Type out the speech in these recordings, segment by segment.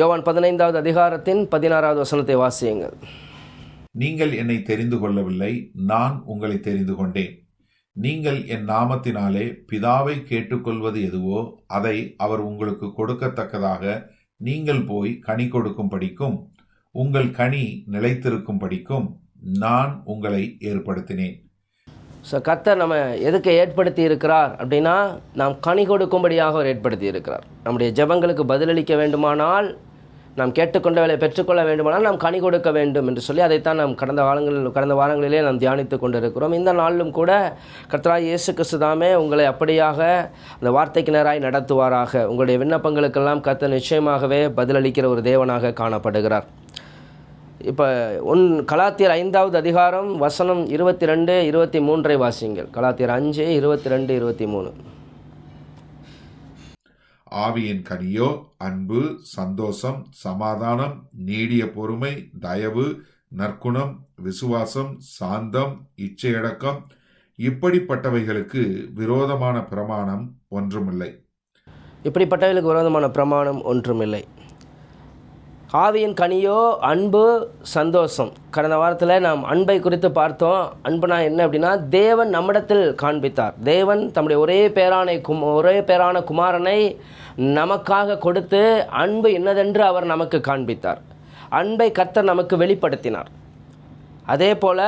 யோவான் பதினைந்தாவது அதிகாரத்தின் பதினாறாவது வசனத்தை வாசியுங்கள். நீங்கள் என்னை தெரிந்து கொள்ளவில்லை நான் உங்களை தெரிந்து கொண்டேன். நீங்கள் என் நாமத்தினாலே பிதாவை கேட்டுக்கொள்வது எதுவோ அதை அவர் உங்களுக்கு கொடுக்கத்தக்கதாக நீங்கள் போய் கனி கொடுக்கும் படிக்கும் உங்கள் கனி நிலைத்திருக்கும் படிக்கும் நான் உங்களை ஏற்படுத்தினேன். ஸோ கர்த்தர் நம்ம எதுக்கு ஏற்படுத்தி இருக்கிறார் அப்படின்னா நாம் கனி கொடுக்கும்படியாக அவர் ஏற்படுத்தி இருக்கிறார். நம்முடைய ஜெபங்களுக்கு பதிலளிக்க வேண்டுமானால் நாம் கேட்டுக்கொண்டவளை பெற்றுக்கொள்ள வேண்டுமானால் நாம் கனி கொடுக்க வேண்டும் என்று சொல்லி அதைத்தான் நாம் கடந்த காலங்களில் கடந்த வாரங்களிலே நாம் தியானித்து கொண்டிருக்கிறோம். இந்த நாளிலும் கூட கர்த்தராய் இயேசு கிறிஸ்துதாமே உங்களை அப்படியாக அந்த வார்த்தைக்கு நேராய் நடத்துவாராக. உங்களுடைய விண்ணப்பங்களுக்கெல்லாம் கர்த்தர் நிச்சயமாகவே பதிலளிக்கிற ஒரு தேவனாக காணப்படுகிறார். இப்போ ஒன் கலாத்தியர் ஐந்தாவது அதிகாரம் வசனம் இருபத்தி ரெண்டு இருபத்தி மூன்றை வாசிங்கள் கலாத்தியர் அஞ்சு இருபத்தி ரெண்டு இருபத்தி மூணு. ஆவியின் கனியோ அன்பு சந்தோஷம் சமாதானம் நீடிய பொறுமை தயவு நற்குணம் விசுவாசம் சாந்தம் இச்சையடக்கம் இப்படிப்பட்டவைகளுக்கு விரோதமான பிரமாணம் ஒன்றுமில்லை. இப்படிப்பட்டவைகளுக்கு விரோதமான பிரமாணம் ஒன்றுமில்லை. ஆவியின் கனியோ அன்பு சந்தோஷம். கடந்த வாரத்தில் நாம் அன்பை குறித்து பார்த்தோம். அன்புனா என்ன அப்படின்னா தேவன் நம்மிடத்தில் காண்பித்தார். தேவன் தம்முடைய ஒரே பேரானை கும் ஒரே பேரான குமாரனை நமக்காக கொடுத்து அன்பு என்னதென்று அவர் நமக்கு காண்பித்தார். அன்பை கர்த்தர் நமக்கு வெளிப்படுத்தினார். அதே போல்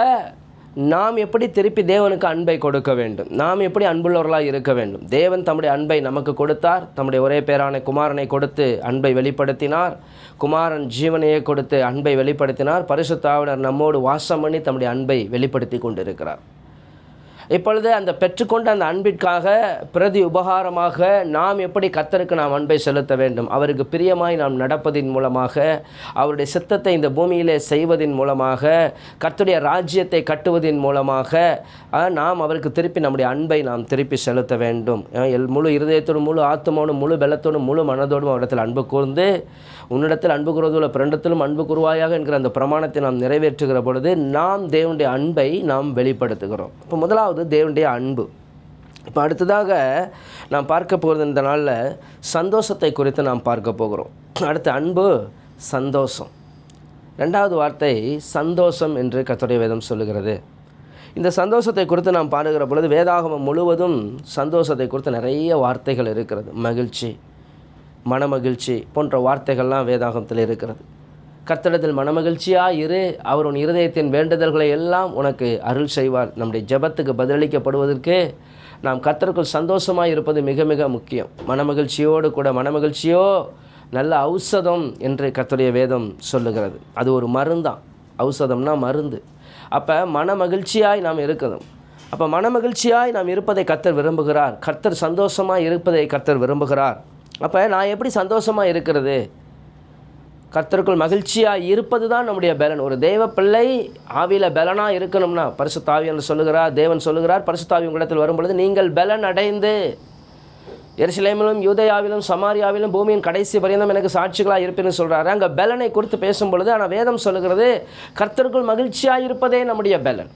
நாம் எப்படி திருப்பி தேவனுக்கு அன்பை கொடுக்க வேண்டும்? நாம் எப்படி அன்புள்ளவர்களாக இருக்க வேண்டும்? தேவன் தம்முடைய அன்பை நமக்கு கொடுத்தார். தம்முடைய ஒரே பேரான குமாரனை கொடுத்து அன்பை வெளிப்படுத்தினார். குமாரன் ஜீவனையே கொடுத்து அன்பை வெளிப்படுத்தினார். பரிசுத்தாவினர் நம்மோடு வாசம் பண்ணி தம்முடைய அன்பை வெளிப்படுத்தி கொண்டிருக்கிறார். இப்பொழுது அந்த பெற்றுக்கொண்ட அந்த அன்பிற்காக பிரதி உபகாரமாக நாம் எப்படி கத்தருக்கு நாம் அன்பை செலுத்த வேண்டும்? அவருக்கு பிரியமாய் நாம் நடப்பதின் மூலமாக அவருடைய சித்தத்தை இந்த பூமியிலே செய்வதின் மூலமாக கர்த்தருடைய ராஜ்யத்தை கட்டுவதின் மூலமாக நாம் அவருக்கு திருப்பி நம்முடைய அன்பை நாம் திருப்பி செலுத்த வேண்டும். எல் முழு இருதயத்தோடும் முழு ஆத்மோடும் முழு பலத்தோடும் முழு மனதோடும் அவரிடத்தில் அன்பு கூர்ந்து உன்னிடத்தில் அன்பு கூறுவதுள்ள பிறண்டத்திலும் அன்பு கூறுவாயாக என்கிற அந்த பிரமாணத்தை நாம் நிறைவேற்றுகிற பொழுது நாம் தேவனுடைய அன்பை நாம் வெளிப்படுத்துகிறோம். இப்போ முதலாவது தேவனுடைய அன்பு. இப்போ அடுத்ததாக நாம் பார்க்க போகிறது இந்த நாளில் சந்தோஷத்தை குறித்து நாம் பார்க்க போகிறோம். அடுத்து அன்பு சந்தோஷம். ரெண்டாவது வார்த்தை சந்தோஷம் என்று கத்துடைய வேதம் சொல்லுகிறது. இந்த சந்தோஷத்தை குறித்து நாம் பாடுகிற பொழுது வேதாகமம் முழுவதும் சந்தோஷத்தை குறித்து நிறைய வார்த்தைகள் இருக்கிறது. மகிழ்ச்சி மனமகிழ்ச்சி போன்ற வார்த்தைகள்லாம் வேதாகமத்தில் இருக்கிறது. கத்தடத்தில் மனமகிழ்ச்சியாக இரு. அவர் உன் இருதயத்தின் வேண்டுதல்களை எல்லாம் உனக்கு அருள் செய்வார். நம்முடைய ஜெபத்துக்கு பதிலளிக்கப்படுவதற்கு நாம் கர்த்தருக்குள் சந்தோஷமாக இருப்பது மிக மிக முக்கியம். மனமகிழ்ச்சியோடு கூட மனமகிழ்ச்சியோ நல்ல ஔஷதம் என்று கர்த்தருடைய வேதம் சொல்லுகிறது. அது ஒரு மருந்தான். ஔஷதம்னா மருந்து. அப்போ மனமகிழ்ச்சியாய் நாம் இருக்கணும். அப்போ மனமகிழ்ச்சியாய் நாம் இருப்பதை கர்த்தர் விரும்புகிறார். கர்த்தர் சந்தோஷமாக இருப்பதை கர்த்தர் விரும்புகிறார். அப்போ நான் எப்படி சந்தோஷமாக இருக்கிறது? கர்த்தருக்குள் மகிழ்ச்சியாக இருப்பது தான் நம்முடைய பலன். ஒரு தெய்வ பிள்ளை ஆவியில் பலனாக இருக்கணும்னா பரிசுத்தாவி சொல்லுகிறார் தேவன் சொல்லுகிறார் பரிசுத்தாவி உங்களிடத்தில் வரும்பொழுது நீங்கள் பலன் அடைந்து எருசலேமிலும் யூதயாவிலும் சமாரியாவிலும் பூமியின் கடைசி பரியந்தம் எனக்கு சாட்சிகளாக இருப்பேன்னு சொல்கிறாரு அங்கே பலனை குறித்து பேசும் பொழுது ஆனால் வேதம் சொல்லுகிறது கர்த்தருக்குள் மகிழ்ச்சியாக இருப்பதே நம்முடைய பலன்.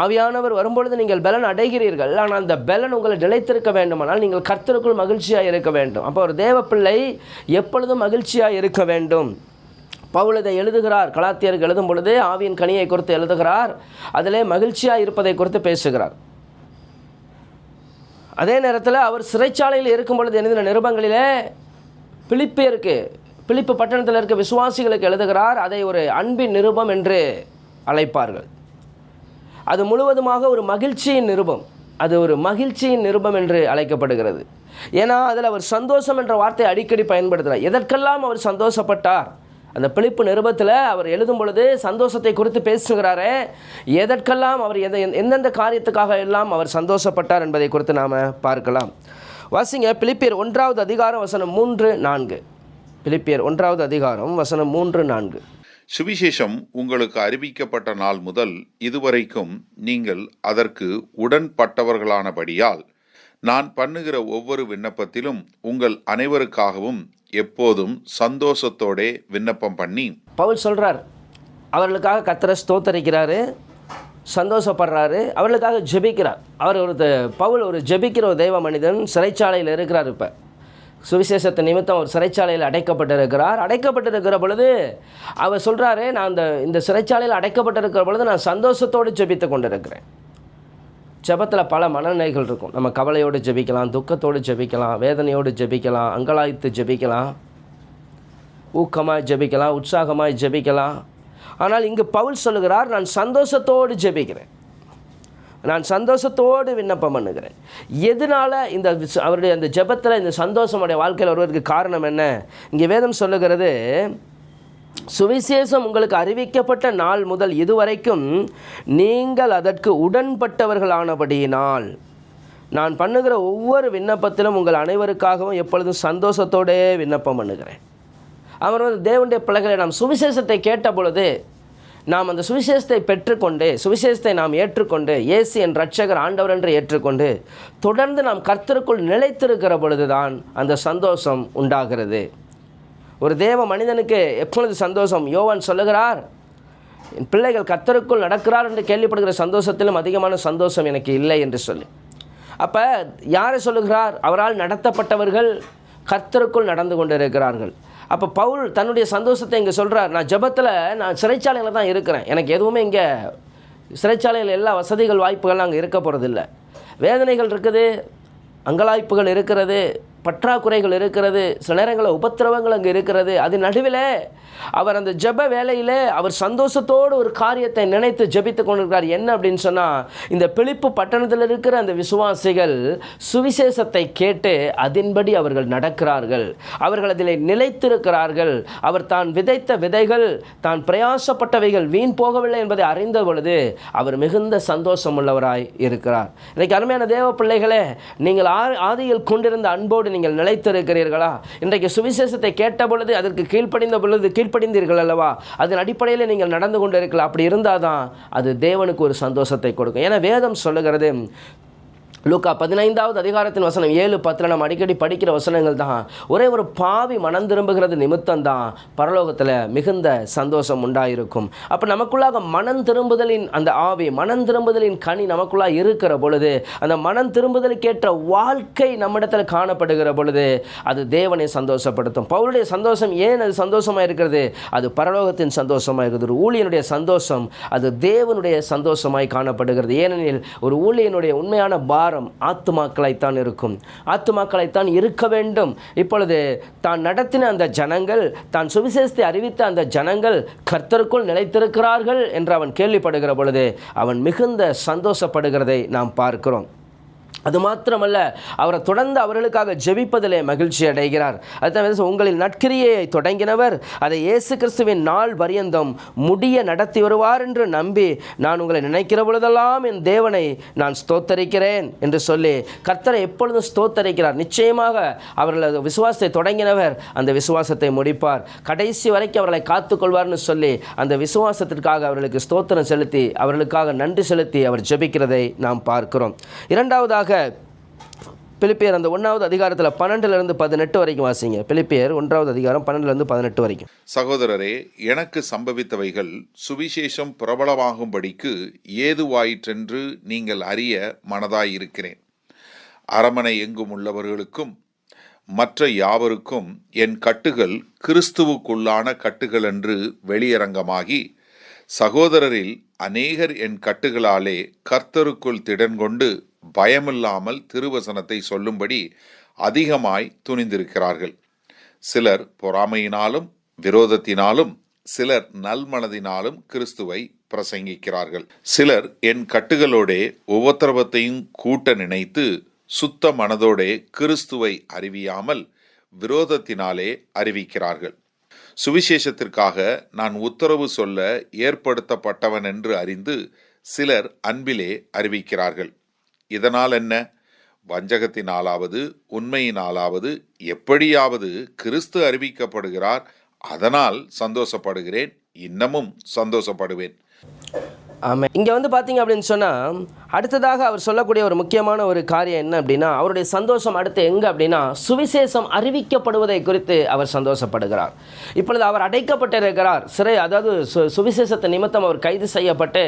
ஆவியானவர் வரும்பொழுது நீங்கள் பலன் அடைகிறீர்கள். ஆனால் அந்த பலன் உங்களை நிலைத்திருக்க வேண்டுமானால் நீங்கள் கர்த்தருக்குள் மகிழ்ச்சியாக இருக்க வேண்டும். அப்போ ஒரு தேவ பிள்ளை எப்பொழுதும் மகிழ்ச்சியாக இருக்க வேண்டும். பவுல் இதை எழுதுகிறார். கலாத்தியருக்கு எழுதும் பொழுது ஆவியின் கனியை குறித்து எழுதுகிறார். அதிலே மகிழ்ச்சியாக இருப்பதை குறித்து பேசுகிறார். அதே நேரத்தில் அவர் சிறைச்சாலையில் இருக்கும் பொழுது எழுதின நிருபங்களிலே பிலிப்பியருக்கு பிலிப்பு பட்டணத்தில் இருக்க விசுவாசிகளுக்கு எழுதுகிறார். அதை ஒரு அன்பின் நிருபம் என்று அழைப்பார்கள். அது முழுவதுமாக ஒரு மகிழ்ச்சியின் நிருபம். அது ஒரு மகிழ்ச்சியின் நிருபம் என்று அழைக்கப்படுகிறது. ஏன்னா அதில் அவர் சந்தோஷம் என்ற வார்த்தை அடிக்கடி பயன்படுத்துகிறார். எதற்கெல்லாம் அவர் சந்தோஷப்பட்டார்? அந்த பிழிப்பு நிருபத்தில் அவர் எழுதும் பொழுது சந்தோஷத்தை குறித்து பேசுகிறாரே எதற்கெல்லாம் அவர் எதை எந்தெந்த காரியத்துக்காக எல்லாம் அவர் சந்தோஷப்பட்டார் என்பதை குறித்து நாம் பார்க்கலாம். வாசிங்க பிலிப்பியர் ஒன்றாவது அதிகாரம் வசனம் மூன்று நான்கு. பிலிப்பியர் ஒன்றாவது அதிகாரம் வசனம் மூன்று நான்கு. சுவிசேஷம் உங்களுக்கு அறிவிக்கப்பட்ட நாள் முதல் இதுவரைக்கும் நீங்கள் அதற்கு உடன்பட்டவர்களானபடியால் நான் பண்ணுகிற ஒவ்வொரு விண்ணப்பத்திலும் உங்கள் அனைவருக்காகவும் எப்போதும் சந்தோஷத்தோடே விண்ணப்பம் பண்ணி. பவுல் சொல்கிறார் அவர்களுக்காக கத்திர ஸ்தோத்தரிக்கிறாரு சந்தோஷப்படுறாரு அவர்களுக்காக ஜெபிக்கிறார். அவர் ஒரு த- பவுல் ஒரு ஜெபிக்கிற ஒரு தெய்வ மனிதன் சிறைச்சாலையில் இருக்கிறார் இப்போ. சுவிசேஷத்தை நிமித்தம் அவர் சிறைச்சாலையில் அடைக்கப்பட்டிருக்கிறார். அடைக்கப்பட்டிருக்கிற பொழுது அவர் சொல்கிறாரு நான் இந்த இந்த சிறைச்சாலையில் அடைக்கப்பட்டிருக்கிற பொழுது நான் சந்தோஷத்தோடு ஜெபித்து கொண்டிருக்கிறேன். ஜெபத்தில் பல மனநிலைகள் இருக்கும். நம்ம கவலையோடு ஜெபிக்கலாம் துக்கத்தோடு ஜெபிக்கலாம் வேதனையோடு ஜெபிக்கலாம் அங்கலாய்த்து ஜெபிக்கலாம் ஊக்கமாக ஜெபிக்கலாம் உற்சாகமாக ஜெபிக்கலாம். ஆனால் இங்கு பவுல் சொல்லுகிறார் நான் சந்தோஷத்தோடு ஜெபிக்கிறேன். நான் சந்தோஷத்தோடு விண்ணப்பம் பண்ணுகிறேன். எதனால் இந்த அவருடைய அந்த ஜெபத்தில் இந்த சந்தோஷமுடைய வாழ்க்கையில் வருவதற்கு காரணம் என்ன? இங்கே வேதம் சொல்லுகிறது சுவிசேஷம் உங்களுக்கு அறிவிக்கப்பட்ட நாள் முதல் இதுவரைக்கும் நீங்கள் அதற்கு உடன்பட்டவர்களானபடியினால் நான் பண்ணுகிற ஒவ்வொரு விண்ணப்பத்திலும் உங்கள் அனைவருக்காகவும் எப்பொழுதும் சந்தோஷத்தோடே விண்ணப்பம் பண்ணுகிறேன். அவர் வந்து தேவனுடைய பிள்ளைகளை நாம் சுவிசேஷத்தை கேட்ட பொழுது நாம் அந்த சுவிசேஷத்தை பெற்றுக்கொண்டு சுவிசேஷத்தை நாம் ஏற்றுக்கொண்டு இயேசு என் ரட்சகர் ஆண்டவர் என்று ஏற்றுக்கொண்டு தொடர்ந்து நாம் கர்த்தருக்குள் நிலைத்திருக்கிற பொழுதுதான் அந்த சந்தோஷம் உண்டாகிறது. ஒரு தேவ மனிதனுக்கு எப்பொழுது சந்தோஷம்? யோவான் சொல்லுகிறார் என் பிள்ளைகள் கர்த்தருக்குள் நடக்கிறார் என்று கேள்விப்படுகிற சந்தோஷத்திலும் அதிகமான சந்தோஷம் எனக்கு இல்லை என்று சொல்லி. அப்போ யாரை சொல்லுகிறார்? அவரால் நடத்தப்பட்டவர்கள் கர்த்தருக்குள் நடந்து கொண்டிருக்கிறார்கள். அப்போ பவுல் தன்னுடைய சந்தோஷத்தை இங்கே சொல்கிறார் நான் ஜெபத்தில் நான் சிறைச்சாலையில் தான் இருக்கிறேன். எனக்கு எதுவுமே இங்கே சிறைச்சாலையில் எல்லா வசதிகள் வாய்ப்புகள் அங்கே இருக்க போகிறதில்ல வேதனைகள் இருக்குது அங்கலாய்ப்புகள் இருக்கிறது பற்றாக்குறைகள் இருக்கிறது சில நேரங்களில் உபத்திரவங்கள் அங்கே இருக்கிறது. அது நடுவில் அவர் அந்த ஜெப வேலையில் அவர் சந்தோஷத்தோடு ஒரு காரியத்தை நினைத்து ஜெபித்து கொண்டிருக்கிறார். என்ன அப்படின்னு சொன்னால் இந்த பிழிப்பு பட்டணத்தில் இருக்கிற அந்த விசுவாசிகள் சுவிசேஷத்தை கேட்டு அதன்படி அவர்கள் நடக்கிறார்கள். அவர்கள் அதில் நிலைத்திருக்கிறார்கள். அவர் தான் விதைத்த விதைகள் தான் பிரயாசப்பட்டவைகள் வீண் போகவில்லை என்பதை அறிந்த பொழுது அவர் மிகுந்த சந்தோஷம் உள்ளவராய் இருக்கிறார். இன்றைக்கு அருமையான தேவ பிள்ளைகளே நீங்கள் ஆ ஆதியில் கொண்டிருந்த அன்போடு நீங்கள் நிலைத்திருக்கிறீர்களா? இன்றைக்கு சுவிசேஷத்தை கேட்ட பொழுது அதற்கு கீழ்ப்படிந்த பொழுது கீழ்ப்படிந்தீர்கள் அல்லவா? அதன் அடிப்படையில் நீங்கள் நடந்து கொண்டு இருக்கலாம் அப்படி இருந்தால் தான் அது தேவனுக்கு ஒரு சந்தோஷத்தை கொடுக்கும். ஏன்னா வேதம் சொல்லுகிறது லூக்கா பதினைந்தாவது அதிகாரத்தின் வசனம் ஏழு பத்தில் நம்ம அடிக்கடி படிக்கிற வசனங்கள் தான். ஒரே ஒரு பாவி மனம் திரும்புகிறது நிமித்தம் தான் பரலோகத்தில் மிகுந்த சந்தோஷம் உண்டாயிருக்கும். அப்போ நமக்குள்ளாக மனம் திரும்புதலின் அந்த ஆவி மனம் திரும்புதலின் கனி நமக்குள்ளாக இருக்கிற பொழுது அந்த மனம் திரும்புதலுக்கேற்ற வாழ்க்கை நம்மிடத்தில் காணப்படுகிற பொழுது அது தேவனை சந்தோஷப்படுத்தும். பவுலுடைய சந்தோஷம் ஏன் அது சந்தோஷமாக இருக்கிறது? அது பரலோகத்தின் சந்தோஷமாக இருக்குது ஒரு ஊழியனுடைய சந்தோஷம் அது தேவனுடைய சந்தோஷமாய் காணப்படுகிறது. ஏனெனில் ஒரு ஊழியனுடைய உண்மையான பாரம் ஆத்துமாக்களைத்தான் இருக்கும். ஆத்துமாக்களைத்தான் இருக்க வேண்டும். இப்பொழுது தான் நடத்தின அந்த ஜனங்கள் தான் சுவிசேஷத்தை அறிவித்த அந்த ஜனங்கள் கர்த்தருக்குள் நிலைத்திருக்கிறார்கள் என்று அவன் கேள்விப்படுகிற பொழுது அவன் மிகுந்த சந்தோஷப்படுகிறதை நாம் பார்க்கிறோம். அது மாத்திரமல்ல அவரை தொடர்ந்து அவர்களுக்காக ஜெபிப்பதிலே மகிழ்ச்சி அடைகிறார். அதுதான் உங்களில் நற்கிரியை தொடங்கினவர் அதை இயேசு கிறிஸ்துவின் நாள் பரியந்தம் முடிய நடத்தி வருவார் என்று நம்பி நான் உங்களை நினைக்கிற பொழுதெல்லாம் என் தேவனை நான் ஸ்தோத்தரிக்கிறேன் என்று சொல்லி கர்த்தரை எப்பொழுதும் ஸ்தோத்தரிக்கிறார். நிச்சயமாக அவர்களது விசுவாசத்தை தொடங்கினவர் அந்த விசுவாசத்தை முடிப்பார். கடைசி வரைக்கும் அவர்களை காத்துக்கொள்வார்னு சொல்லி அந்த விசுவாசத்திற்காக அவர்களுக்கு ஸ்தோத்திரம் செலுத்தி அவர்களுக்காக நன்றி செலுத்தி அவர் ஜெபிக்கிறதை நாம் பார்க்கிறோம். இரண்டாவதாக பிலிப்பியர் அந்த ஒன்றாவது அதிகாரத்தில் பன்னெண்டுலேருந்து பதினெட்டு வரைக்கும் வாசிங்க. பிலிப்பியர் ஒன்றாவது அதிகாரம் பன்னெண்டுலேருந்து பதினெட்டு வரைக்கும். சகோதரரே எனக்கு சம்பவித்தவைகள் சுவிசேஷம் பிரபலமாகும்படிக்கு ஏதுவாயிற்றென்று நீங்கள் அறிய மனதாயிருக்கிறேன். அரமனை எங்கும் உள்ளவர்களுக்கும் மற்ற யாவருக்கும் என் கட்டுகள் கிறிஸ்துவுக்குள்ளான கட்டுகள் என்று வெளியரங்கமாகி சகோதரரில் அநேகர் என் கட்டுகளாலே கர்த்தருக்குள் திடன் கொண்டு பயமில்லாமல் திருவசனத்தை சொல்லும்படி அதிகமாய் துணிந்திருக்கிறார்கள். சிலர் பொறாமையினாலும் விரோதத்தினாலும் சிலர் நல்மனதினாலும் கிறிஸ்துவை பிரசங்கிக்கிறார்கள். சிலர் என் கட்டுகளோடே உபத்திரவத்தையும் கூட்ட நினைத்து சுத்த மனதோடே கிறிஸ்துவை அறிவியாமல் விரோதத்தினாலே அறிவிக்கிறார்கள். சுவிசேஷத்திற்காக நான் உத்தரவு சொல்ல ஏற்படுத்தப்பட்டவன் என்று அறிந்து சிலர் அன்பிலே அறிவிக்கிறார்கள். இதனால் என்ன? வஞ்சகத்தினாலாவது உண்மையினாலாவது எப்படியாவது கிறிஸ்து அறிவிக்கப்படுகிறார் அதனால் சந்தோஷப்படுகிறேன் இன்னமும் சந்தோஷப்படுவேன். ஆமாம் இங்கே வந்து பார்த்தீங்க அப்படின்னு சொன்னால் அடுத்ததாக அவர் சொல்லக்கூடிய ஒரு முக்கியமான ஒரு காரியம் என்ன அப்படின்னா அவருடைய சந்தோஷம் அடுத்து எங்கே அப்படின்னா சுவிசேஷம் அறிவிக்கப்படுவதை குறித்து அவர் சந்தோஷப்படுகிறார். இப்பொழுது அவர் அடைக்கப்பட்டிருக்கிறார். சிறை அதாவது சு சுவிசேஷத்தை நிமித்தம் அவர் கைது செய்யப்பட்டு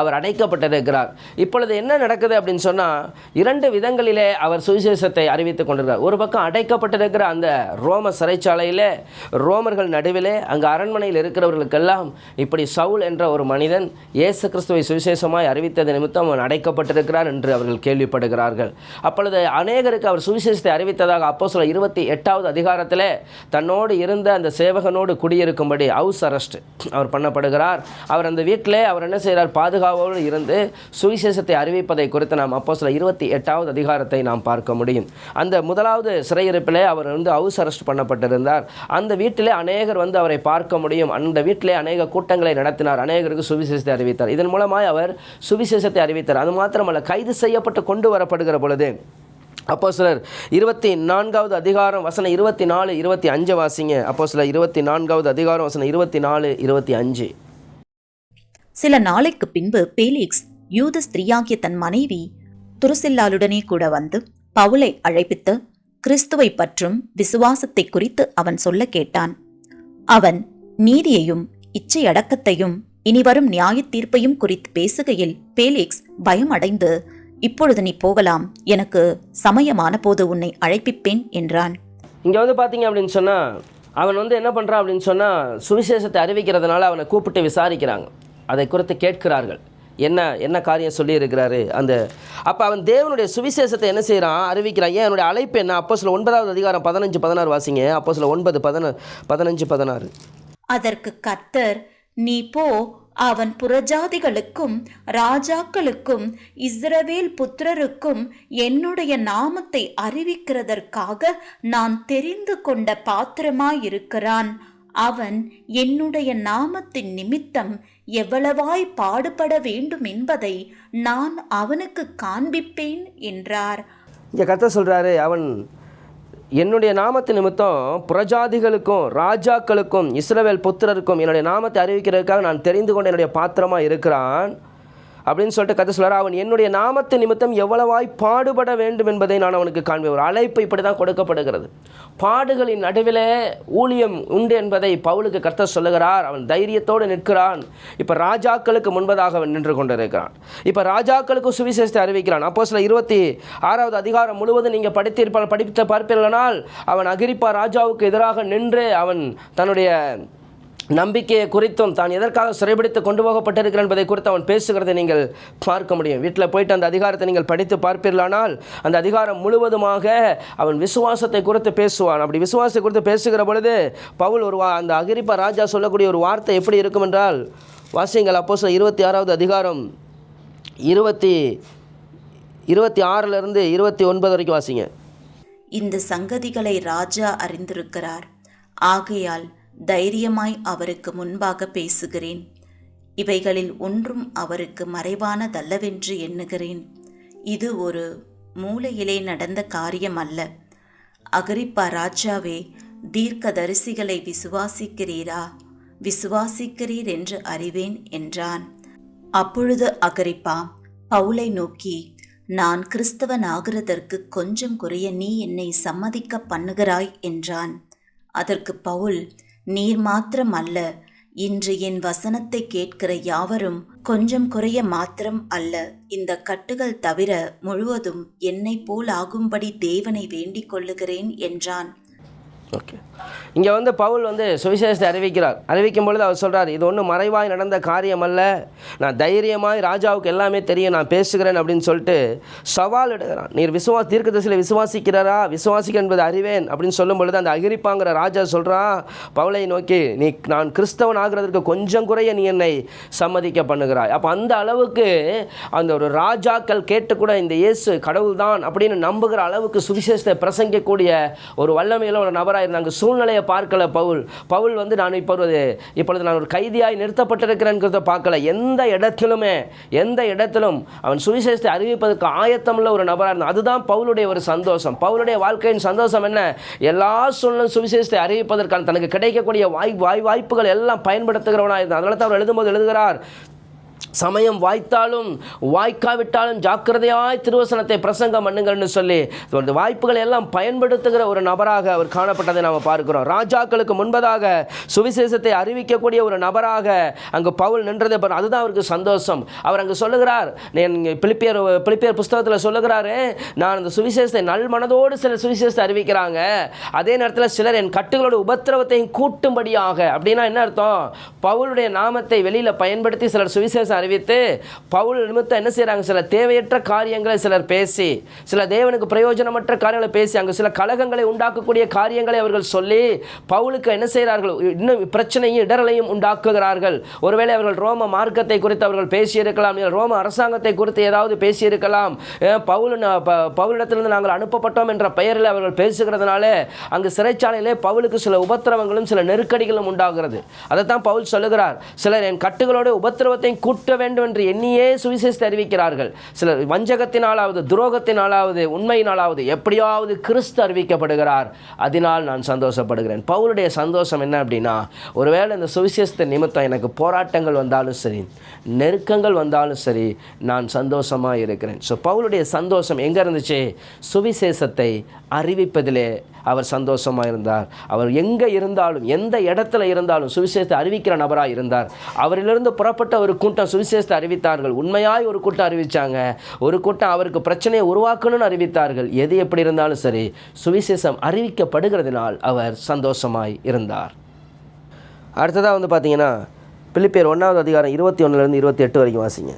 அவர் அடைக்கப்பட்டிருக்கிறார். இப்பொழுது என்ன நடக்குது அப்படின்னு சொன்னால் இரண்டு விதங்களிலே அவர் சுவிசேஷத்தை அறிவித்துக் கொண்டிருக்கிறார். ஒரு பக்கம் அடைக்கப்பட்டிருக்கிற அந்த ரோம சிறைச்சாலையிலே ரோமர்கள் நடுவிலே அங்கே அரண்மனையில் இருக்கிறவர்களுக்கெல்லாம் இப்படி சவுல் என்ற ஒரு மனிதன் இயேசு கிறிஸ்துவை சுவிசேஷமாய் அறிவித்தது நிமித்தம் அவன் அடைக்கப்பட்டிருக்கிறார் என்று அவர்கள் கேள்விப்படுகிறார்கள். அப்பொழுது அநேகருக்கு அவர் சுவிசேஷத்தை அறிவித்ததாக அப்போ சொல்ல இருபத்தி எட்டாவது அதிகாரத்தில் தன்னோடு இருந்த அந்த சேவகனோடு குடியிருக்கும்படி ஹவுஸ் அரெஸ்ட் அவர் பண்ணப்படுகிறார். அவர் அந்த வீட்டிலே அவர் என்ன செய்கிறார்? பாதுகாவோடு இருந்து சுவிசேஷத்தை அறிவிப்பதை குறித்து நாம் அப்போ சில இருபத்தி எட்டாவது அதிகாரத்தை நாம் பார்க்க முடியும். அந்த முதலாவது சிறையிருப்பிலே அவர் வந்து ஹவுஸ் அரெஸ்ட் பண்ணப்பட்டிருந்தார். அந்த வீட்டிலே அநேகர் வந்து அவரை பார்க்க முடியும். அந்த வீட்டிலே அநேக கூட்டங்களை நடத்தினார். அநேகருக்கு சுவிசேஷத்தை அறிவித்தார். இதன் மூலமாய் அவர் சுவிசேஷத்தை அறிவித்தார். அது மாத்திரமல்ல கைது செய்யப்பட்டு கொண்டு வரப்படுகிற பொழுது அப்போ சிலர் இருபத்தி நான்காவது அதிகாரம் வசனம் இருபத்தி நாலு இருபத்தி அஞ்சு வாசிங்க. அப்போ சிலர் இருபத்தி நான்காவது அதிகாரம் வசனம் இருபத்தி நாலு இருபத்தி அஞ்சு. சில நாளைக்கு பின்பு பேலிக்ஸ் யூத ஸ்திரீயாகிய தன் மனைவி துருசில்லாளுடனே கூட வந்து பவுலை அழைப்பித்து கிறிஸ்துவை பற்றும் விசுவாசத்தை குறித்து அவன் சொல்ல கேட்டான். அவன் நீதியையும் இச்சையடக்கத்தையும் இனிவரும் நியாயத் தீர்ப்பையும் குறித்து பேசுகையில் பேலிக்ஸ் பயம் அடைந்து இப்பொழுது நீ போகலாம் எனக்கு சமயமான போது உன்னை அழைப்பிப்பேன் என்றான். இங்கே வந்து பார்த்தீங்க அப்படின்னு சொன்னால் அவன் வந்து என்ன பண்ணுறான் அப்படின்னு சொன்னால் சுவிசேஷத்தை அறிவிக்கிறதுனால அவனை கூப்பிட்டு விசாரிக்கிறாங்க. அதை குறித்து கேட்கிறார்கள். என்ன என்ன காரியம் சொல்லியிருக்கிறாரு? அந்த அப்போ அவன் தேவனுடைய சுவிசேஷத்தை என்ன செய்கிறான் அறிவிக்கிறான். ஏன் என்னுடைய அழைப்பு என்ன? அப்போ சில ஒன்பதாவது அதிகாரம் பதினஞ்சு பதினாறு வாசிங்க. அப்போ சில ஒன்பது பதின பதினஞ்சு பதினாறு. அதற்கு கர்த்தர் நீ போ அவன் புறஜாதிகளுக்கும் ராஜாக்களுக்கும் இஸ்ரவேல் புத்திரருக்கும் என்னுடைய நாமத்தை அறிவிக்கிறதற்காக நான் தெரிந்து கொண்ட பாத்திரமாயிருக்கிறான். அவன் என்னுடைய நாமத்தின் நிமித்தம் எவ்வளவாய் பாடுபட வேண்டும் என்பதை நான் அவனுக்கு காண்பிப்பேன் என்றார். இங்கே கத்த சொல்கிறாரு அவன் என்னுடைய நாமத்து நிமித்தம் புரஜாதிகளுக்கும் ராஜாக்களுக்கும் இஸ்ரவேல் புத்திரருக்கும் என்னுடைய நாமத்தை அறிவிக்கிறதுக்காக நான் தெரிந்து கொண்ட என்னுடைய பாத்திரமாக இருக்கிறான். அப்படின்னு சொல்லிட்டு கதை சொல்கிறார் அவன் என்னுடைய நாமத்து நிமித்தம் எவ்வளவாய் பாடுபட வேண்டும் என்பதை நான் அவனுக்கு காண்பேன். ஒரு அழைப்பு இப்படி தான் கொடுக்கப்படுகிறது. பாடுகளின் நடுவிலே ஊழியம் உண்டு என்பதை பவுலுக்கு கர்த்தர் சொல்லுகிறார். அவன் தைரியத்தோடு நிற்கிறான். இப்போ ராஜாக்களுக்கு முன்பதாக அவன் நின்று கொண்டிருக்கிறான். இப்போ ராஜாக்களுக்கு சுவிசேஷத்தை அறிவிக்கிறான். அப்போ சில இருபத்தி ஆறாவது அதிகாரம் முழுவதும் நீங்கள் படித்திருப்பால் படித்த பார்ப்பீர்களானால் அவன் அகிரிப்பா ராஜாவுக்கு எதிராக நின்று அவன் தன்னுடைய நம்பிக்கையை குறித்தும் தான் எதற்காக சிறைபிடித்து கொண்டு போகப்பட்டிருக்கிறான் என்பதை குறித்து அவன் பேசுகிறதை நீங்கள் பார்க்க முடியும். வீட்டில் போயிட்டு அந்த அதிகாரத்தை நீங்கள் படித்து பார்ப்பீர்களானால் அந்த அதிகாரம் முழுவதுமாக அவன் விசுவாசத்தை குறித்து பேசுவான். அப்படி விசுவாசத்தை குறித்து பேசுகிற பொழுது பவுல் ஒரு வா அந்த அகிரிப்பா ராஜா சொல்லக்கூடிய ஒரு வார்த்தை எப்படி இருக்கும் என்றால் வாசியங்கள் அப்போ இருபத்தி ஆறாவது அதிகாரம் இருபத்தி இருபத்தி ஆறிலிருந்து இருபத்தி ஒன்பது வரைக்கும் வாசிங்க. இந்த சங்கதிகளை ராஜா அறிந்திருக்கிறார். ஆகையால் தைரியமாய் அவருக்கு முன்பாக பேசுகிறேன். இவைகளில் ஒன்றும் அவருக்கு மறைவானதல்லவென்று எண்ணுகிறேன். இது ஒரு மூலையிலே நடந்த காரியம் அல்ல அகரிப்பா ராஜாவே தீர்க்கதரிசிகளை விசுவாசிக்கிறீரா? விசுவாசிக்கிறீர் என்று அறிவேன் என்றான். அப்பொழுது அகரிப்பா பவுலை நோக்கி நான் கிறிஸ்தவன் ஆகிறதற்கு கொஞ்சம் குறைய நீ என்னை சம்மதிக்க பண்ணுகிறாய் என்றான். அதற்கு பவுல் நீர் மாத்திரம் அல்ல இன்று என் வசனத்தை கேட்கிற யாவரும் கொஞ்சம் குறைய மாத்திரம் அல்ல. இந்த கட்டுகள் தவிர முழுவதும் என்னை போல் ஆகும்படி தேவனை வேண்டிக் கொள்ளுகிறேன் என்றான். ஓகே இங்கே வந்து பவுல் வந்து சுவிசேஷத்தை அறிவிக்கிறார். அறிவிக்கும் பொழுது அவர் சொல்கிறார் இது ஒன்றும் மறைவாய் நடந்த காரியம் அல்ல நான் தைரியமாய் ராஜாவுக்கு எல்லாமே தெரியும். நான் பேசுகிறேன் அப்படின்னு சொல்லிட்டு சவால் எடுக்கிறான் நீர் விசுவா தீர்க்க தசையில் விசுவாசிக்கிறாரா? விசுவாசிக்க என்பது அறிவேன் அப்படின்னு சொல்லும் பொழுது அந்த அகிரிப்பாங்கிற ராஜா சொல்கிறான் பவுலை நோக்கி நீ நான் கிறிஸ்தவன் ஆகிறதுக்கு கொஞ்சம் குறைய நீ என்னை சம்மதிக்க பண்ணுகிறாய். அப்போ அந்த அளவுக்கு அந்த ஒரு ராஜாக்கள் கேட்டு கூட இந்த இயேசு கடவுள் தான் அப்படின்னு நம்புகிற அளவுக்கு சுவிசேஷத்தை பிரசங்கக்கூடிய ஒரு வல்லமையில் ஒரு நபராக இருந்தாங்க சூழ்நிலையை பார்க்கல பவுல். பவுல் வந்து நான் இப்போ ஒரு இப்பொழுது நான் ஒரு கைதியாய் நிறுத்தப்பட்டிருக்கிறேங்கிறத பார்க்கல. எந்த இடத்திலுமே எந்த இடத்திலும் அவன் சுவிசேஷத்தை அறிவிப்பதற்கு ஆயத்தமுள்ள ஒரு நபராக இருந்தான். அதுதான் பவுலுடைய ஒரு சந்தோஷம். பவுலுடைய வாழ்க்கையின் சந்தோஷம் என்ன? எல்லா சூழ்நிலும் சுவிசேஷத்தை அறிவிப்பதற்கான தனக்கு கிடைக்கக்கூடிய வாய் வாய் வாய்ப்புகள் எல்லாம் பயன்படுத்துகிறவனாக இருந்தான். அதனால தான் அவர் எழுதும்போது எழுதுகிறார் சமயம் வாய்த்தாலும் வாய்க்காவிட்டாலும் ஜாக்கிரதையாய் திருவசனத்தை பிரசங்கம் பண்ணுங்கள்னு சொல்லி அந்த வாய்ப்புகளை எல்லாம் பயன்படுத்துகிற ஒரு நபராக அவர் காணப்பட்டதை நாம் பார்க்கிறோம். ராஜாக்களுக்கு முன்பதாக சுவிசேஷத்தை அறிவிக்கக்கூடிய ஒரு நபராக அங்கு பவுல் நின்றதை பாரு அதுதான் அவருக்கு சந்தோஷம். அவர் அங்கு சொல்லுகிறார் நீங்கள் பிலிப்பியர் பிலிப்பியர் புஸ்தகத்தில் சொல்லுகிறாரு நான் அந்த சுவிசேஷத்தை நல் மனதோடு சில சுவிசேஷத்தை அறிவிக்கிறாங்க. அதே நேரத்தில் சிலர் என் கட்டுகளோட உபத்திரவத்தையும் கூட்டும்படியாக அப்படின்னா என்ன அர்த்தம்? பவுலுடைய நாமத்தை வெளியில் பயன்படுத்தி சிலர் சுவிசேஷம் அறிவித்து பவுல் நிமித்தம் என்ன செய்கிறாங்க சில தேவையற்ற காரியங்களை சிலர் பேசி சில தேவனுக்கு பிரயோஜனமற்ற காரியங்களை பேசி அங்கே சில கழகங்களை உண்டாக்கக்கூடிய காரியங்களை அவர்கள் சொல்லி பவுலுக்கு என்ன செய்கிறார்கள்? இன்னும் பிரச்சனையும் இடரலையும் உண்டாக்குகிறார்கள். ஒருவேளை அவர்கள் ரோம மார்க்கத்தை குறித்து அவர்கள் பேசியிருக்கலாம் இல்லை ரோம அரசாங்கத்தை குறித்து ஏதாவது பேசியிருக்கலாம். பவுல் பவுலிடத்திலிருந்து நாங்கள் அனுப்பப்பட்டோம் என்ற பெயரில் அவர்கள் பேசுகிறதுனால அங்கு சிறைச்சாலையிலே பவுலுக்கு சில உபத்திரவங்களும் சில நெருக்கடிகளும் உண்டாகிறது. அதைத்தான் பவுல் சொல்லுகிறார். சிலர் என் கட்டுகளோட உபத்திரவத்தையும் கூட்டு வேண்டும் என்று எண்ணியே சுவிசேஷத்தை அறிவிக்கிறார்கள். சிலர் வஞ்சகத்தினாலாவது துரோகத்தினாலாவது உண்மையினாலாவது எப்படியாவது கிறிஸ்து அறிவிக்கப்படுகிறார். அதனால் நான் சந்தோஷப்படுகிறேன். பவுலுடைய சந்தோஷம் என்ன அப்படின்னா ஒருவேளை இந்த சுவிசேஷத்தை நிமித்தம் எனக்கு போராட்டங்கள் வந்தாலும் சரி நெருக்கங்கள் வந்தாலும் சரி நான் சந்தோஷமாக இருக்கிறேன். ஸோ பவுலுடைய சந்தோஷம் எங்கே இருந்துச்சு? சுவிசேஷத்தை அறிவிப்பதிலே அவர் சந்தோஷமாக இருந்தார். அவர் எங்கே இருந்தாலும் எந்த இடத்துல இருந்தாலும் சுவிசேஷத்தை அறிவிக்கிற நபராக இருந்தார். அவரிலிருந்து புறப்பட்ட ஒரு கூட்டம் சுவிசேஷத்தை அறிவித்தார்கள். உண்மையாய் ஒரு கூட்டம் அறிவித்தாங்க ஒரு கூட்டம் அவருக்கு பிரச்சனையை உருவாக்கணும்னு அறிவித்தார்கள். எது எப்படி இருந்தாலும் சரி சுவிசேஷம் அறிவிக்கப்படுகிறதினால் அவர் சந்தோஷமாய் இருந்தார். அடுத்ததாக வந்து பார்த்தீங்கன்னா பிலிப்பியர் ஒன்றாவது அதிகாரம் இருபத்தி ஒன்றுலேருந்து இருபத்தி எட்டு வரைக்கும் வாசிங்க.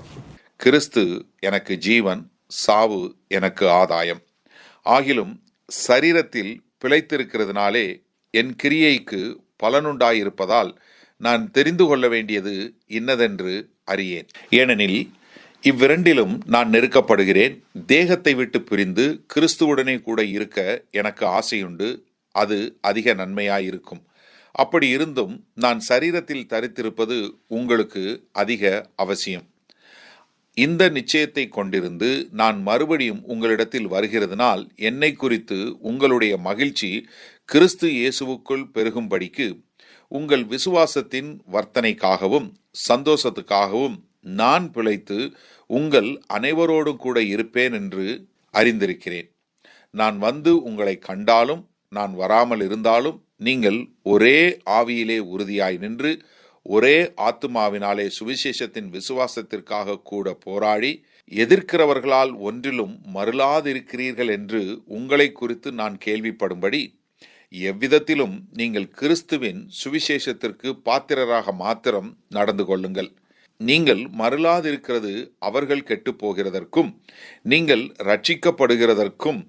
கிறிஸ்து எனக்கு ஜீவன் சாவு எனக்கு ஆதாயம். ஆகிலும் சரீரத்தில் பிழைத்திருக்கிறதுனாலே என் கிரியைக்கு பலனுண்டாயிருப்பதால் நான் தெரிந்து கொள்ள வேண்டியது இன்னதென்று அறியேன். ஏனெனில் இவ்விரண்டிலும் நான் நெருக்கப்படுகிறேன். தேகத்தை விட்டு பிரிந்து கிறிஸ்துவுடனே கூட இருக்க எனக்கு ஆசையுண்டு. அது அதிக நன்மையாயிருக்கும். அப்படி இருந்தும் நான் சரீரத்தில் தரித்திருப்பது உங்களுக்கு அதிக அவசியம். இந்த நிச்சயத்தை கொண்டிருந்து நான் மறுபடியும் உங்களிடத்தில் வருகிறதுனால் என்னை குறித்து உங்களுடைய மகிழ்ச்சி கிறிஸ்து இயேசுவுக்குள் பெருகும்படிக்கு உங்கள் விசுவாசத்தின் வர்த்தனைக்காகவும் சந்தோஷத்துக்காகவும் நான் பிழைத்து உங்கள் அனைவரோடும் கூட இருப்பேன் என்று அறிந்திருக்கிறேன். நான் வந்து உங்களை கண்டாலும் நான் வராமல் இருந்தாலும் நீங்கள் ஒரே ஆவியிலே உறுதியாய் நின்று ஒரே ஆத்துமாவினாலே சுவிசேஷத்தின் விசுவாசத்திற்காக கூட போராடி எதிர்க்கிறவர்களால் ஒன்றிலும் மறுலாதிருக்கிறீர்கள் என்று உங்களை குறித்து நான் கேள்விப்படும்படி எவ்விதத்திலும் நீங்கள் கிறிஸ்துவின் சுவிசேஷத்திற்கு பாத்திரராக மாத்திரம் நடந்து கொள்ளுங்கள். நீங்கள் மறுலாதிருக்கிறது அவர்கள் கெட்டுப்போகிறதற்கும் நீங்கள் ரட்சிக்கப்படுகிறதற்கும்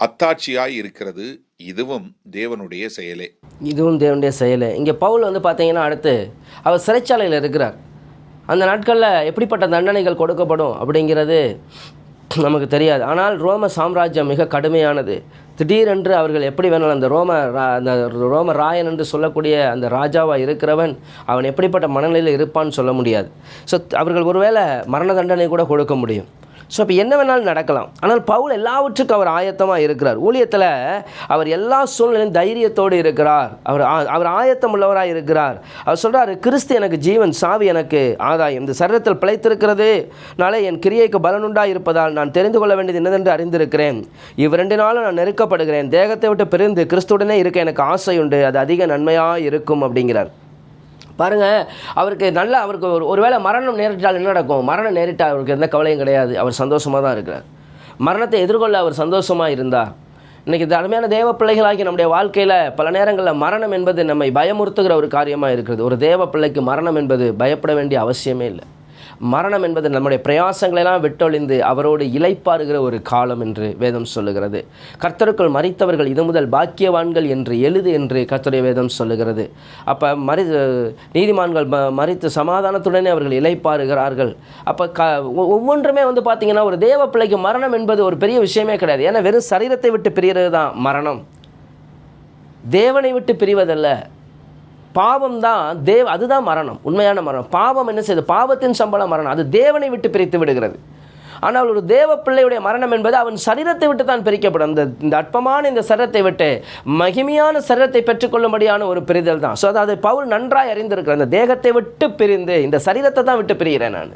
அத்தாட்சியாய் இருக்கிறது இதுவும் தேவனுடைய செயலே. இதுவும் தேவனுடைய செயல். இங்கே பவுல் வந்து பார்த்தீங்கன்னா அடுத்து அவர் சிறைச்சாலையில் இருக்கிறார். அந்த நாட்களில் எப்படிப்பட்ட தண்டனைகள் கொடுக்கப்படும் அப்படிங்கிறது நமக்கு தெரியாது. ஆனால் ரோம சாம்ராஜ்யம் மிக கடுமையானது. திடீரென்று அவர்கள் எப்படி வேணாலும் அந்த ரோம ரா- அந்த ரோம ராயன் என்று சொல்லக்கூடிய அந்த ராஜாவாக இருக்கிறவன் அவன் எப்படிப்பட்ட மனநிலையில் இருப்பான்னு சொல்ல முடியாது. ஸோ அவர்கள் ஒருவேளை மரண தண்டனை கூட கொடுக்க முடியும். ஸோ இப்போ என்ன வேணாலும் நடக்கலாம். ஆனால் பவுல் எல்லாவற்றுக்கும் அவர் ஆயத்தமாக இருக்கிறார். ஊழியத்தில் அவர் எல்லா சூழ்நிலையும் தைரியத்தோடு இருக்கிறார். அவர் ஆ- அவர் ஆயத்தம் உள்ளவராக இருக்கிறார். அவர் சொல்கிறார் கிறிஸ்து எனக்கு ஜீவன் சாவி எனக்கு ஆதாயம். இந்த சரீரத்தில் பிழைத்திருக்கிறது. நாளே என் கிரியைக்கு பலனுண்டாக இருப்பதால் நான் தெரிந்து கொள்ள வேண்டியது என்னதென்று அறிந்திருக்கிறேன். இவ்விரண்டு நாளும் நான் நெருக்கப்படுகிறேன். தேகத்தை விட்டு பிரிந்து கிறிஸ்துடனே இருக்க எனக்கு ஆசை உண்டு அது அதிக நன்மையாக இருக்கும் அப்படிங்கிறார். பாருங்க அவருக்கு நல்லா அவருக்கு ஒரு ஒருவேளை மரணம் நேரிட்டால் என்ன நடக்கும்? மரணம் நேரிட்டால் அவருக்கு எந்த கவலையும் கிடையாது. அவர் சந்தோஷமாக தான் இருக்கிறார். மரணத்தை எதிர்கொள்ள அவர் சந்தோஷமாக இருந்தார் இன்றைக்கி இந்த தேவ பிள்ளைகளாகி நம்முடைய வாழ்க்கையில் பல நேரங்களில் மரணம் என்பது நம்மை பயமுறுத்துகிற ஒரு காரியமாக இருக்கிறது. ஒரு தேவ பிள்ளைக்கு மரணம் என்பது பயப்பட வேண்டிய அவசியமே இல்லை. மரணம் என்பது நம்முடைய பிரயாசங்களெல்லாம் விட்டொழிந்து அவரோடு இழைப்பாருகிற ஒரு காலம் என்று வேதம் சொல்லுகிறது. கர்த்தருக்குள் மறித்தவர்கள் இது முதல் பாக்கியவான்கள் என்று எழுது என்று கர்த்தருடைய வேதம் சொல்லுகிறது. அப்போ மறி நீதிமான்கள் ம மறித்து சமாதானத்துடனே அவர்கள் இழைப்பாருகிறார்கள் அப்போ க ஒவ்வொன்றுமே வந்து பார்த்திங்கன்னா ஒரு தேவ பிள்ளைக்கு மரணம் என்பது ஒரு பெரிய விஷயமே கிடையாது. ஏன்னா வெறும் சரீரத்தை விட்டு பிரியறது தான் மரணம். தேவனை விட்டு பிரிவதல்ல. பாவம் தான் தேவ அதுதான் மரணம் உண்மையான மரணம். பாவம் என்ன செய்யுது பாவத்தின் சம்பளம் மரணம். அது தேவனை விட்டு பிரித்து விடுகிறது. ஆனால் ஒரு தேவ பிள்ளையுடைய மரணம் என்பது அவன் சரீரத்தை விட்டு தான் பிரிக்கப்படும். இந்த இந்த அற்பமான இந்த சரீரத்தை விட்டு மகிமையான சரீரத்தை பெற்றுக்கொள்ளும்படியான ஒரு பிரிதல் தான். ஸோ அதை பவுல் நன்றாய் அறிந்திருக்கிறேன் இந்த தேகத்தை விட்டு பிரிந்து இந்த சரீரத்தை தான் விட்டு பிரிகிறேன் நான்.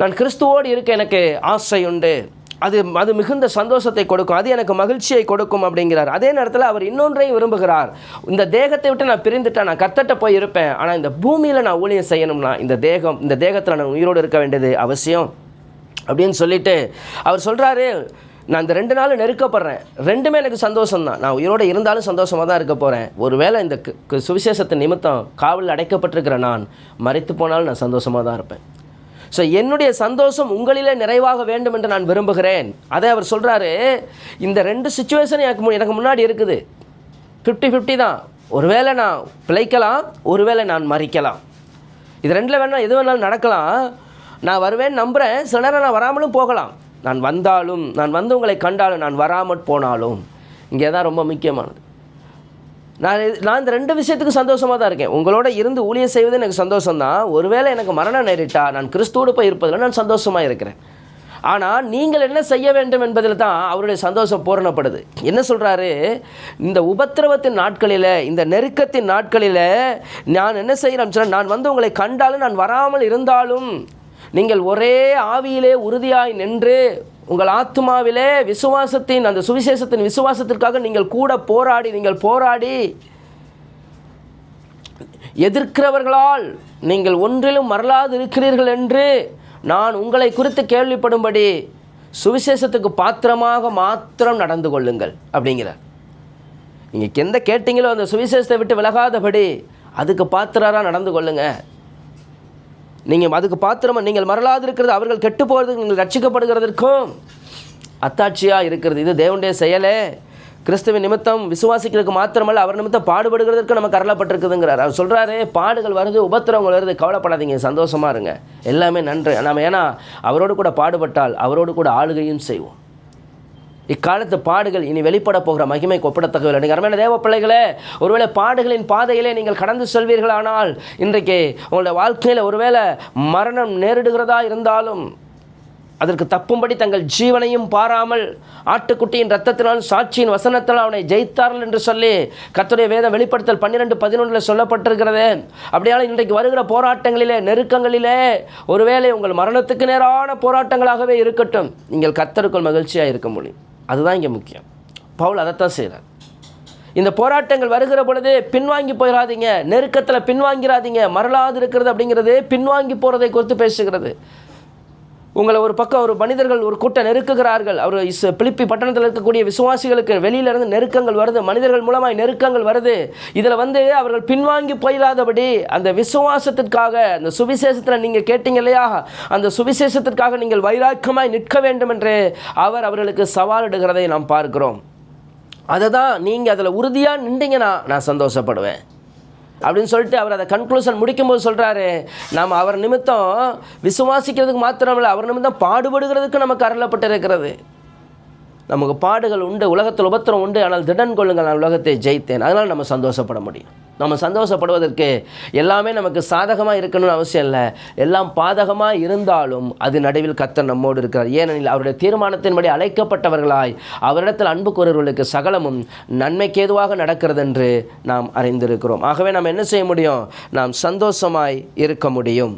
நான் கிறிஸ்துவோடு இருக்க எனக்கு ஆசை உண்டு அது அது மிகுந்த சந்தோஷத்தை கொடுக்கும். அது எனக்கு மகிழ்ச்சியை கொடுக்கும் அப்படிங்கிறார். அதே நேரத்தில் அவர் இன்னொன்றையும் விரும்புகிறார். இந்த தேகத்தை விட்டு நான் பிரிந்துட்டேன் நான் கத்தட்ட போய் இருப்பேன். ஆனால் இந்த பூமியில் நான் ஊழியம் செய்யணும்னா இந்த தேகம் இந்த தேகத்தில் நான் உயிரோடு இருக்க வேண்டியது அவசியம் அப்படின்னு சொல்லிட்டு அவர் சொல்கிறாரு நான் இந்த ரெண்டு நாள் நெருக்கப்படுறேன். ரெண்டுமே எனக்கு சந்தோஷம் தான் நான் உயிரோடு இருந்தாலும் சந்தோஷமாக தான் இருக்க போகிறேன் ஒருவேளை இந்த கு- சுவிசேஷத்தின் நிமித்தம் காவலில் அடைக்கப்பட்டிருக்கிற நான் மறைத்து போனாலும் நான் சந்தோஷமாக தான் இருப்பேன். ஸோ என்னுடைய சந்தோஷம் உங்களிலே நிறைவாக வேண்டும் என்று நான் விரும்புகிறேன். அதை அவர் சொல்கிறாரு இந்த ரெண்டு சுச்சுவேஷன் எனக்கு எனக்கு முன்னாடி இருக்குது. ஃபிஃப்டி ஃபிஃப்டி தான். ஒருவேளை நான் பிழைக்கலாம் ஒருவேளை நான் மறிக்கலாம். இது ரெண்டில் வேணால் எது வேணாலும் நடக்கலாம். நான் வருவேன் நம்புகிறேன் சில நேரம் நான் வராமலும் போகலாம். நான் வந்தாலும் நான் வந்து உங்களை கண்டாலும் நான் வராமற் போனாலும் இங்கே தான் ரொம்ப முக்கியமானது. நான் நான் இந்த ரெண்டு விஷயத்துக்கு சந்தோஷமாக தான் இருக்கேன். உங்களோட இருந்து ஊழியம் செய்வது எனக்கு சந்தோஷம் தான் ஒருவேளை எனக்கு மரணம் நேரிட்டா நான் கிறிஸ்துவோடு போய் இருப்பதில் நான் சந்தோஷமாக இருக்கிறேன். ஆனால் நீங்கள் என்ன செய்ய வேண்டும் என்பதில் தான் அவருடைய சந்தோஷம் பூரணப்படுது. என்ன சொல்கிறாரு இந்த உபத்திரவத்தின் நாட்களில் இந்த நெருக்கத்தின் நாட்களில் நான் என்ன செய்கிறேன் சொன்னால் நான் வந்து உங்களை கண்டாலும் நான் வராமல் இருந்தாலும் நீங்கள் ஒரே ஆவியிலே உறுதியாய் நின்று உங்கள் ஆத்மாவிலே விசுவாசத்தின் அந்த சுவிசேஷத்தின் விசுவாசத்திற்காக நீங்கள் கூட போராடி நீங்கள் போராடி எதிர்க்கிறவர்களால் நீங்கள் ஒன்றிலும் மறலாது இருக்கிறீர்கள் என்று நான் உங்களை குறித்து கேள்விப்படும்படி சுவிசேஷத்துக்கு பாத்திரமாக மாத்திரம் நடந்து கொள்ளுங்கள் அப்படிங்கிறார். நீங்கள் எந்த கேட்டீங்களோ அந்த சுவிசேஷத்தை விட்டு விலகாதபடி அதுக்கு பாத்திராக நடந்து கொள்ளுங்கள் நீங்கள் அதுக்கு பாத்திரமா நீங்கள் மரலாது இருக்கிறது அவர்கள் கெட்டு போகிறதுக்கு நீங்கள் ரட்சிக்கப்படுகிறதற்கும் அத்தாட்சியாக இருக்கிறது. இது தேவனுடைய செயலே. கிறிஸ்துவின் நிமித்தம் விசுவாசிக்கிறதுக்கு மாத்திரமல்ல அவர் நிமித்தம் பாடுபடுகிறதற்கு நமக்கு அருளப்பட்டிருக்குதுங்கிறார். அவர் சொல்கிறாரு பாடுகள் வருது உபத்திரவங்கள் வருது கவலைப்படாதீங்க சந்தோஷமாக இருங்க. எல்லாமே நன்று. நாம் ஏன்னா அவரோடு கூட பாடுபட்டால் அவரோடு கூட ஆளுகையும் செய்வோம். இக்காலத்து பாடுகள் இனி வெளிப்பட போகிற மகிமை ஒப்பிடத்தக்கவில்லை நீங்கள் அருமையான தேவ பிள்ளைகளே ஒருவேளை பாடுகளின் பாதையிலே நீங்கள் கடந்து செல்வீர்களானால் இன்றைக்கு உங்களுடைய வாழ்க்கையில் ஒருவேளை மரணம் நேரிடுகிறதா இருந்தாலும் அதற்கு தப்பும்படி தங்கள் ஜீவனையும் பாராமல் ஆட்டுக்குட்டியின் ரத்தத்தினால் சாட்சியின் வசனத்தால் அவனை ஜெயித்தார்கள் என்று சொல்லி கத்துடைய வேதம் வெளிப்படுத்தல் பன்னிரெண்டு பதினொன்றில் சொல்லப்பட்டிருக்கிறது. அப்படியால் இன்றைக்கு வருகிற போராட்டங்களிலே நெருக்கங்களிலே ஒருவேளை உங்கள் மரணத்துக்கு நேரான போராட்டங்களாகவே இருக்கட்டும். நீங்கள் கத்தருக்குள் மகிழ்ச்சியாக இருக்க முடியும். அதுதான் இங்கே முக்கியம். பவுல் அதைத்தான் செய்கிறார் இந்த போராட்டங்கள் வருகிற பொழுது பின்வாங்கி போயிடாதீங்க நெருக்கத்தில் பின்வாங்கிறாதீங்க. மரலாது இருக்கிறது அப்படிங்கிறது பின்வாங்கி போகிறதை குறித்து பேசுகிறது. உங்களை ஒரு பக்கம் ஒரு மனிதர்கள் ஒரு கூட்டம் நெருக்குகிறார்கள். அவர் இஸ் பிலிப்பி பட்டணத்தில் இருக்கக்கூடிய விசுவாசிகளுக்கு வெளியிலிருந்து நெருக்கங்கள் வருது. மனிதர்கள் மூலமாக நெருக்கங்கள் வருது. இதில் வந்து அவர்கள் பின்வாங்கி போயிடாதபடி அந்த விசுவாசத்திற்காக அந்த சுவிசேஷத்தில் நீங்கள் கேட்டீங்க இல்லையா? அந்த சுவிசேஷத்திற்காக நீங்கள் வைராக்கியமாய் நிற்க வேண்டும் என்று அவர் அவர்களுக்கு சவாலிடுகிறதை நாம் பார்க்கிறோம். அதை தான் நீங்கள் அதில் உறுதியாக நின்றீங்கன்னா நான் சந்தோஷப்படுவேன். அப்படின்னு சொல்லிட்டு அவர் அதை கன்க்ளூஷன் முடிக்கும்போது சொல்கிறாரு நாம் அவர் நிமித்தம் விசுவாசிக்கிறதுக்கு மாத்திரமில்லை அவர் நிமித்தம் பாடுபடுகிறதுக்கு நமக்கு அருளப்பட்டிருக்கிறது. நமக்கு பாடுகள் உண்டு உலகத்தில் உபத்திரம் உண்டு ஆனால் திடன் கொள்ளுங்கள் நான் உலகத்தை ஜெயித்தேன். அதனால் நம்ம சந்தோஷப்பட முடியும். நம்ம சந்தோஷப்படுவதற்கு எல்லாமே நமக்கு சாதகமாக இருக்கணும்னு அவசியம் இல்லை. எல்லாம் பாதகமாக இருந்தாலும் அது நடுவில் கத்தர் நம்மோடு இருக்கிறார். ஏனெனில் அவருடைய தீர்மானத்தின்படி அழைக்கப்பட்டவர்களாய் அவரிடத்தில் அன்பு கூறுவர்களுக்கு சகலமும் நன்மைக்கு ஏதுவாக நடக்கிறது என்று நாம் அறிந்திருக்கிறோம். ஆகவே நாம் என்ன செய்ய முடியும்? நாம் சந்தோஷமாய் இருக்க முடியும்.